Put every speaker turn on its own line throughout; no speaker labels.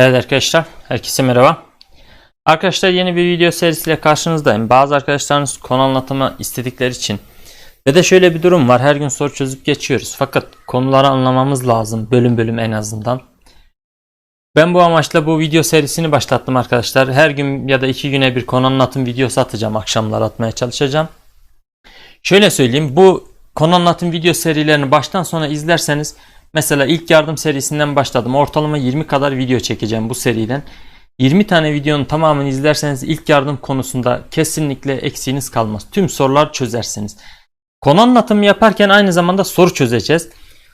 Evet arkadaşlar, herkese merhaba. Arkadaşlar yeni bir video serisiyle karşınızdayım. Bazı arkadaşlarınız konu anlatımı istedikleri için ve de şöyle bir durum var. Her gün soru çözüp geçiyoruz. Fakat konuları anlamamız lazım bölüm bölüm en azından. Ben bu amaçla bu video serisini başlattım arkadaşlar. Her gün ya da iki güne bir konu anlatım videosu atacağım. Akşamlar atmaya çalışacağım. Şöyle söyleyeyim. Bu konu anlatım video serilerini baştan sona izlerseniz Mesela ilk yardım serisinden başladım. Ortalama 20 kadar video çekeceğim bu seriden. 20 tane videonun tamamını izlerseniz ilk yardım konusunda kesinlikle eksiğiniz kalmaz. Tüm sorular çözersiniz. Konu anlatımı yaparken aynı zamanda soru çözeceğiz.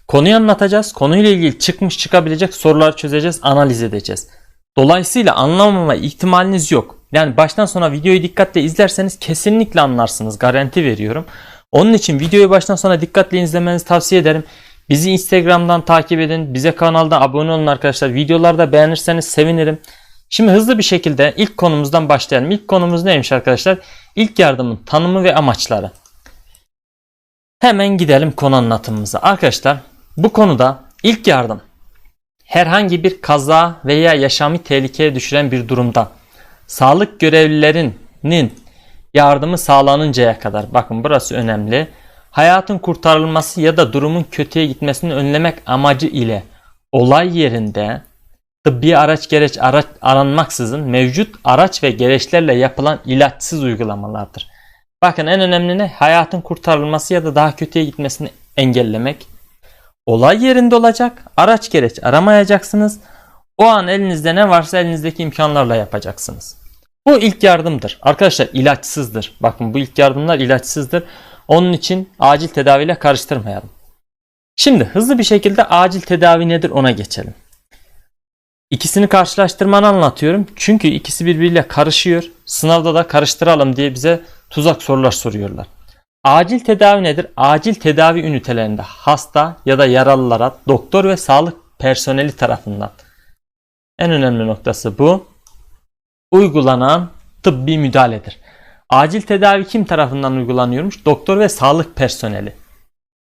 Konuyu anlatacağız. Konuyla ilgili çıkmış çıkabilecek sorular çözeceğiz, analiz edeceğiz. Dolayısıyla anlamama ihtimaliniz yok. Yani baştan sona videoyu dikkatle izlerseniz kesinlikle anlarsınız. Garanti veriyorum. Onun için videoyu baştan sona dikkatle izlemenizi tavsiye ederim. Bizi Instagram'dan takip edin. Bize kanalda abone olun arkadaşlar. Videolarda beğenirseniz sevinirim. Şimdi hızlı bir şekilde ilk konumuzdan başlayalım. İlk konumuz neymiş arkadaşlar? İlk yardımın tanımı ve amaçları. Hemen gidelim konu anlatımımıza. Arkadaşlar bu konuda ilk yardım herhangi bir kaza veya yaşamı tehlikeye düşüren bir durumda sağlık görevlilerinin yardımı sağlanıncaya kadar bakın burası önemli hayatın kurtarılması ya da durumun kötüye gitmesini önlemek amacı ile olay yerinde tıbbi araç gereç araç aranmaksızın mevcut araç ve gereçlerle yapılan ilaçsız uygulamalardır. Bakın en önemli ne? Hayatın kurtarılması ya da daha kötüye gitmesini engellemek. Olay yerinde olacak. Araç gereç aramayacaksınız. O an elinizde ne varsa elinizdeki imkanlarla yapacaksınız. Bu ilk yardımdır. Arkadaşlar ilaçsızdır. Bakın bu ilk yardımlar ilaçsızdır. Onun için acil tedaviyle karıştırmayalım. Şimdi hızlı bir şekilde acil tedavi nedir ona geçelim. İkisini karşılaştırmanı anlatıyorum. Çünkü ikisi birbiriyle karışıyor. Sınavda da karıştıralım diye bize tuzak sorular soruyorlar. Acil tedavi nedir? Acil tedavi ünitelerinde hasta ya da yaralılara doktor ve sağlık personeli tarafından en önemli noktası bu. Uygulanan tıbbi müdahaledir. Acil tedavi kim tarafından uygulanıyormuş? Doktor ve sağlık personeli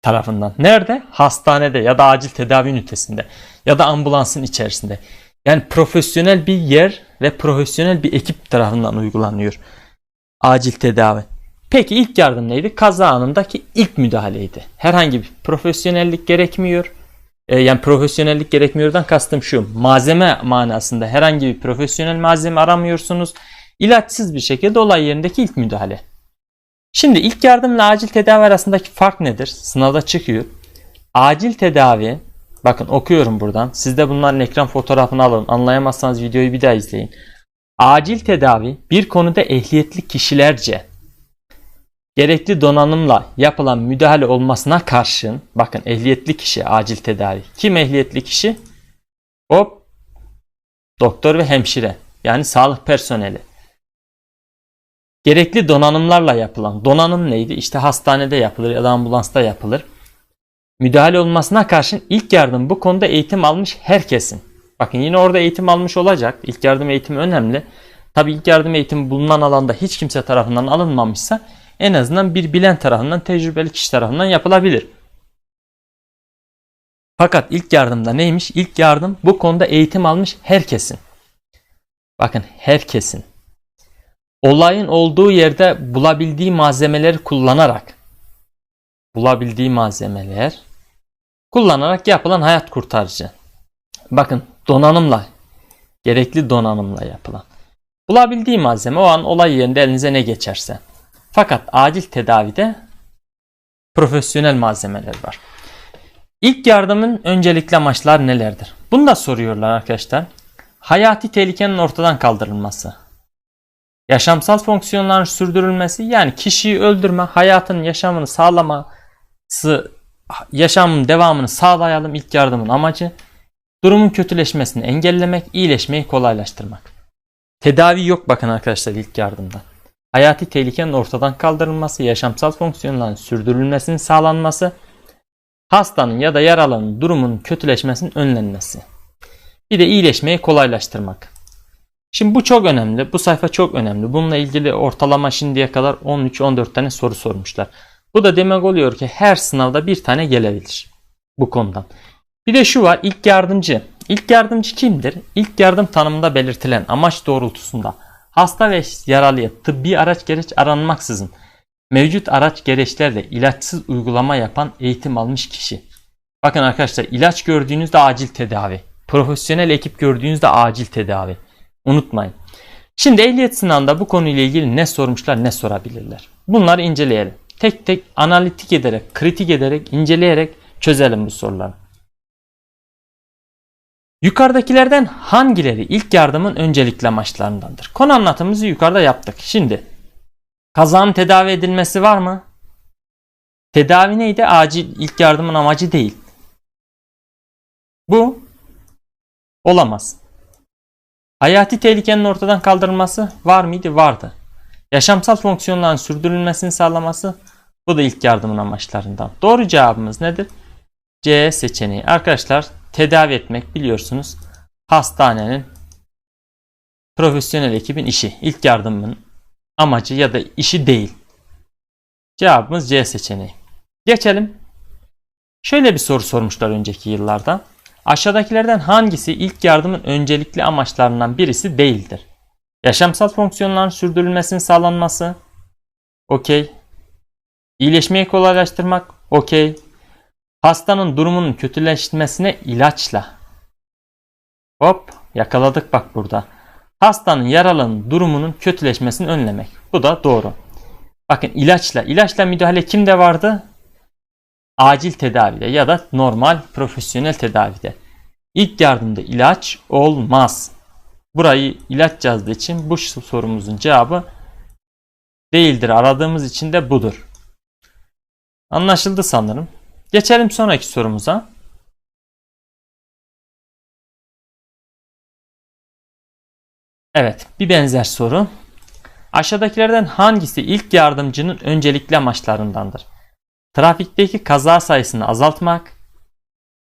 tarafından. Nerede? Hastanede ya da acil tedavi ünitesinde ya da ambulansın içerisinde. Yani profesyonel bir yer ve profesyonel bir ekip tarafından uygulanıyor acil tedavi. Peki ilk yardım neydi? Kaza anındaki ilk müdahaleydi. Herhangi bir profesyonellik gerekmiyor. E, yani profesyonellik gerekmiyordan kastım şu. Malzeme manasında herhangi bir profesyonel malzeme aramıyorsunuz ilaçsız bir şekilde olay yerindeki ilk müdahale. Şimdi ilk yardımla acil tedavi arasındaki fark nedir? Sınavda çıkıyor. Acil tedavi bakın okuyorum buradan. Siz de bunların ekran fotoğrafını alın. Anlayamazsanız videoyu bir daha izleyin. Acil tedavi bir konuda ehliyetli kişilerce gerekli donanımla yapılan müdahale olmasına karşın bakın ehliyetli kişi acil tedavi. Kim ehliyetli kişi? Hop doktor ve hemşire yani sağlık personeli gerekli donanımlarla yapılan donanım neydi? İşte hastanede yapılır ya da ambulansta yapılır. Müdahale olmasına karşın ilk yardım bu konuda eğitim almış herkesin. Bakın yine orada eğitim almış olacak. İlk yardım eğitimi önemli. Tabi ilk yardım eğitimi bulunan alanda hiç kimse tarafından alınmamışsa en azından bir bilen tarafından, tecrübeli kişi tarafından yapılabilir. Fakat ilk yardımda neymiş? İlk yardım bu konuda eğitim almış herkesin. Bakın herkesin olayın olduğu yerde bulabildiği malzemeleri kullanarak bulabildiği malzemeler kullanarak yapılan hayat kurtarıcı. Bakın donanımla gerekli donanımla yapılan. Bulabildiği malzeme o an olay yerinde elinize ne geçerse. Fakat acil tedavide profesyonel malzemeler var. İlk yardımın öncelikli amaçlar nelerdir? Bunu da soruyorlar arkadaşlar. Hayati tehlikenin ortadan kaldırılması. Yaşamsal fonksiyonların sürdürülmesi yani kişiyi öldürme, hayatın yaşamını sağlaması, yaşamın devamını sağlayalım ilk yardımın amacı. Durumun kötüleşmesini engellemek, iyileşmeyi kolaylaştırmak. Tedavi yok bakın arkadaşlar ilk yardımda. Hayati tehlikenin ortadan kaldırılması, yaşamsal fonksiyonların sürdürülmesinin sağlanması, hastanın ya da yaralının durumunun kötüleşmesinin önlenmesi. Bir de iyileşmeyi kolaylaştırmak. Şimdi bu çok önemli. Bu sayfa çok önemli. Bununla ilgili ortalama şimdiye kadar 13-14 tane soru sormuşlar. Bu da demek oluyor ki her sınavda bir tane gelebilir bu konudan. Bir de şu var ilk yardımcı İlk yardımcı kimdir? İlk yardım tanımında belirtilen amaç doğrultusunda hasta ve yaralıya tıbbi araç gereç aranmaksızın mevcut araç gereçlerle ilaçsız uygulama yapan eğitim almış kişi. Bakın arkadaşlar ilaç gördüğünüzde acil tedavi. Profesyonel ekip gördüğünüzde acil tedavi. Unutmayın. Şimdi ehliyet sınavında bu konuyla ilgili ne sormuşlar ne sorabilirler. Bunları inceleyelim. Tek tek analitik ederek, kritik ederek, inceleyerek çözelim bu soruları. Yukarıdakilerden hangileri ilk yardımın öncelikli amaçlarındandır? Konu anlatımımızı yukarıda yaptık. Şimdi kazanın tedavi edilmesi var mı? Tedavi neydi? Acil ilk yardımın amacı değil. Bu olamaz. Hayati tehlikenin ortadan kaldırılması var mıydı? Vardı. Yaşamsal fonksiyonların sürdürülmesini sağlaması bu da ilk yardımın amaçlarından. Doğru cevabımız nedir? C seçeneği. Arkadaşlar tedavi etmek biliyorsunuz hastanenin profesyonel ekibin işi. İlk yardımın amacı ya da işi değil. Cevabımız C seçeneği. Geçelim. Şöyle bir soru sormuşlar önceki yıllarda. Aşağıdakilerden hangisi ilk yardımın öncelikli amaçlarından birisi değildir? Yaşamsal fonksiyonların sürdürülmesinin sağlanması. Okey. İyileşmeyi kolaylaştırmak. Okey. Hastanın durumunun kötüleşmesine ilaçla. Hop yakaladık bak burada. Hastanın yaralının durumunun kötüleşmesini önlemek. Bu da doğru. Bakın ilaçla. ilaçla müdahale kimde vardı? Acil tedavide ya da normal profesyonel tedavide. İlk yardımda ilaç olmaz. Burayı ilaç yazdığı için bu sorumuzun cevabı değildir. Aradığımız için de budur. Anlaşıldı sanırım. Geçelim sonraki sorumuza. Evet, bir benzer soru. Aşağıdakilerden hangisi ilk yardımcının öncelikli amaçlarındandır? Trafikteki kaza sayısını azaltmak.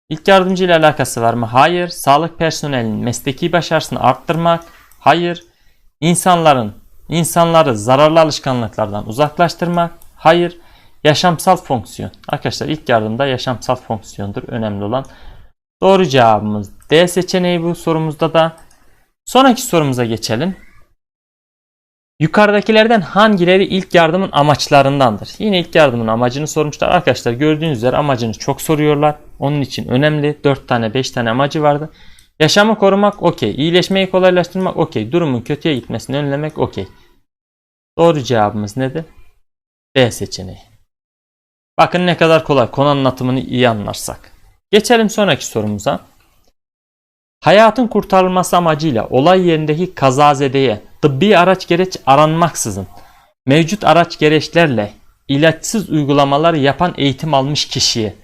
İlk yardımcı ile alakası var mı? Hayır. Sağlık personelinin mesleki başarısını arttırmak. Hayır. İnsanların insanları zararlı alışkanlıklardan uzaklaştırmak. Hayır. Yaşamsal fonksiyon. Arkadaşlar ilk yardımda yaşamsal fonksiyondur önemli olan. Doğru cevabımız D seçeneği bu sorumuzda da. Sonraki sorumuza geçelim. Yukarıdakilerden hangileri ilk yardımın amaçlarındandır? Yine ilk yardımın amacını sormuşlar. Arkadaşlar gördüğünüz üzere amacını çok soruyorlar. Onun için önemli. 4 tane 5 tane amacı vardı. Yaşamı korumak okey. İyileşmeyi kolaylaştırmak okey. Durumun kötüye gitmesini önlemek okey. Doğru cevabımız nedir? B seçeneği. Bakın ne kadar kolay konu anlatımını iyi anlarsak. Geçelim sonraki sorumuza. Hayatın kurtarılması amacıyla olay yerindeki kazazedeye tıbbi araç gereç aranmaksızın mevcut araç gereçlerle ilaçsız uygulamalar yapan eğitim almış kişiye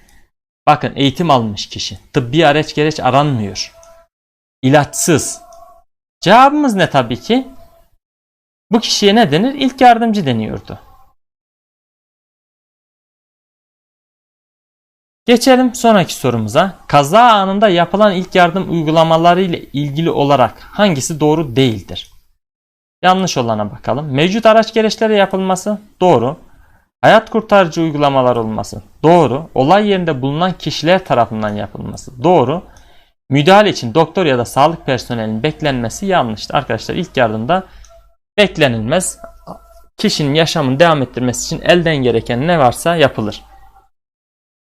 bakın eğitim almış kişi tıbbi araç gereç aranmıyor. İlaçsız. Cevabımız ne tabii ki? Bu kişiye ne denir? İlk yardımcı deniyordu. Geçelim sonraki sorumuza. Kaza anında yapılan ilk yardım uygulamaları ile ilgili olarak hangisi doğru değildir? Yanlış olana bakalım. Mevcut araç gereçlere yapılması doğru. Hayat kurtarıcı uygulamalar olması doğru. Olay yerinde bulunan kişiler tarafından yapılması doğru. Müdahale için doktor ya da sağlık personelinin beklenmesi yanlıştır. Arkadaşlar ilk yardımda beklenilmez. Kişinin yaşamını devam ettirmesi için elden gereken ne varsa yapılır.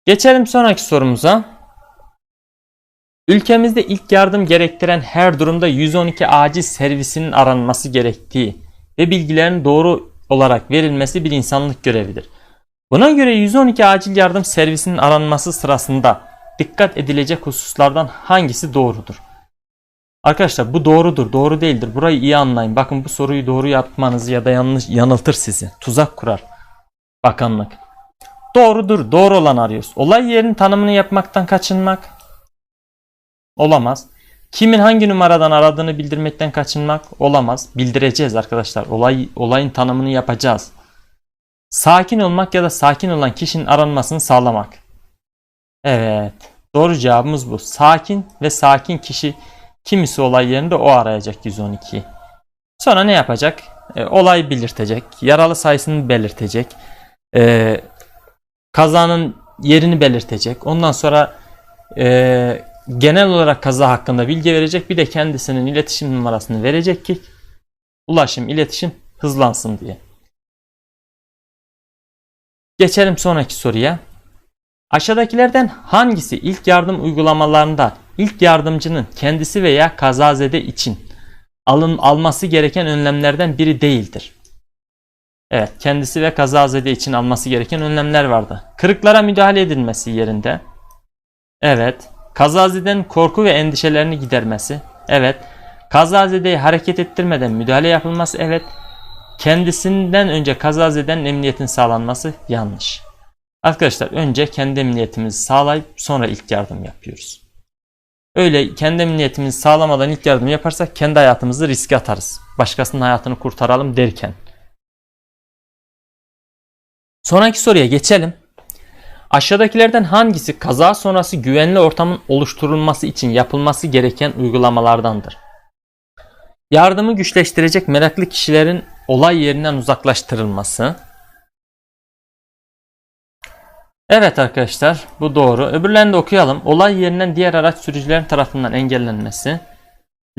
Geçelim sonraki sorumuza. Ülkemizde ilk yardım gerektiren her durumda 112 acil servisinin aranması gerektiği ve bilgilerin doğru olarak verilmesi bir insanlık görevidir. Buna göre 112 acil yardım servisinin aranması sırasında dikkat edilecek hususlardan hangisi doğrudur? Arkadaşlar bu doğrudur, doğru değildir. Burayı iyi anlayın. Bakın bu soruyu doğru yapmanızı ya da yanlış yanıltır sizi. Tuzak kurar bakanlık. Doğrudur, doğru olan arıyoruz. Olay yerinin tanımını yapmaktan kaçınmak, Olamaz. Kimin hangi numaradan aradığını bildirmekten kaçınmak olamaz. Bildireceğiz arkadaşlar. Olay, olayın tanımını yapacağız. Sakin olmak ya da sakin olan kişinin aranmasını sağlamak. Evet. Doğru cevabımız bu. Sakin ve sakin kişi kimisi olay yerinde o arayacak 112. Sonra ne yapacak? E, olay belirtecek. Yaralı sayısını belirtecek. E, kazanın yerini belirtecek. Ondan sonra e, genel olarak kaza hakkında bilgi verecek bir de kendisinin iletişim numarasını verecek ki ulaşım iletişim hızlansın diye. Geçelim sonraki soruya. Aşağıdakilerden hangisi ilk yardım uygulamalarında ilk yardımcının kendisi veya kazazede için alın alması gereken önlemlerden biri değildir? Evet, kendisi ve kazazede için alması gereken önlemler vardı. Kırıklara müdahale edilmesi yerinde. Evet. Kazazeden korku ve endişelerini gidermesi. Evet. Kazazedeyi hareket ettirmeden müdahale yapılması. Evet. Kendisinden önce kazazeden emniyetin sağlanması yanlış. Arkadaşlar önce kendi emniyetimizi sağlayıp sonra ilk yardım yapıyoruz. Öyle kendi emniyetimizi sağlamadan ilk yardım yaparsak kendi hayatımızı riske atarız. Başkasının hayatını kurtaralım derken. Sonraki soruya geçelim. Aşağıdakilerden hangisi kaza sonrası güvenli ortamın oluşturulması için yapılması gereken uygulamalardandır? Yardımı güçleştirecek meraklı kişilerin olay yerinden uzaklaştırılması. Evet arkadaşlar bu doğru. Öbürlerini de okuyalım. Olay yerinden diğer araç sürücülerin tarafından engellenmesi.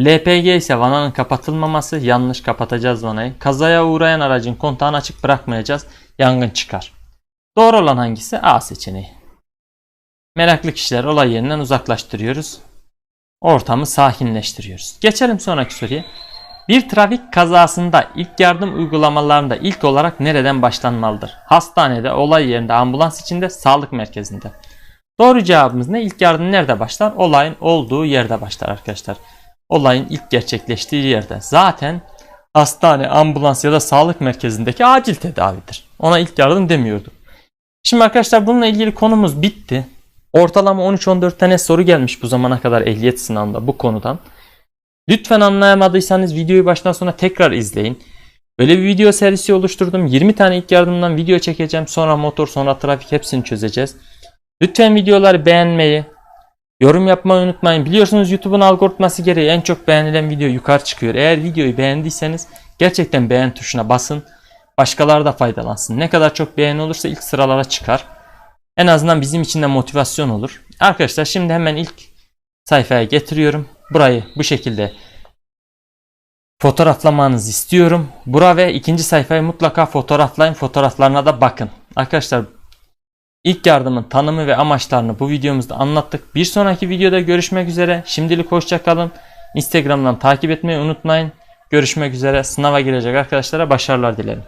LPG ise vananın kapatılmaması. Yanlış kapatacağız vanayı. Kazaya uğrayan aracın kontağını açık bırakmayacağız. Yangın çıkar. Doğru olan hangisi? A seçeneği. Meraklı kişiler olay yerinden uzaklaştırıyoruz. Ortamı sakinleştiriyoruz. Geçelim sonraki soruya. Bir trafik kazasında ilk yardım uygulamalarında ilk olarak nereden başlanmalıdır? Hastanede, olay yerinde, ambulans içinde, sağlık merkezinde. Doğru cevabımız ne? İlk yardım nerede başlar? Olayın olduğu yerde başlar arkadaşlar. Olayın ilk gerçekleştiği yerde. Zaten hastane, ambulans ya da sağlık merkezindeki acil tedavidir. Ona ilk yardım demiyorduk. Şimdi arkadaşlar bununla ilgili konumuz bitti. Ortalama 13-14 tane soru gelmiş bu zamana kadar ehliyet sınavında bu konudan. Lütfen anlayamadıysanız videoyu baştan sona tekrar izleyin. Böyle bir video serisi oluşturdum. 20 tane ilk yardımdan video çekeceğim. Sonra motor, sonra trafik hepsini çözeceğiz. Lütfen videoları beğenmeyi, yorum yapmayı unutmayın. Biliyorsunuz YouTube'un algoritması gereği en çok beğenilen video yukarı çıkıyor. Eğer videoyu beğendiyseniz gerçekten beğen tuşuna basın. Başkaları da faydalansın. Ne kadar çok beğeni olursa ilk sıralara çıkar. En azından bizim için de motivasyon olur. Arkadaşlar şimdi hemen ilk sayfaya getiriyorum. Burayı bu şekilde fotoğraflamanızı istiyorum. Bura ve ikinci sayfayı mutlaka fotoğraflayın. Fotoğraflarına da bakın. Arkadaşlar ilk yardımın tanımı ve amaçlarını bu videomuzda anlattık. Bir sonraki videoda görüşmek üzere. Şimdilik hoşçakalın. Instagram'dan takip etmeyi unutmayın. Görüşmek üzere. Sınava girecek arkadaşlara başarılar dilerim.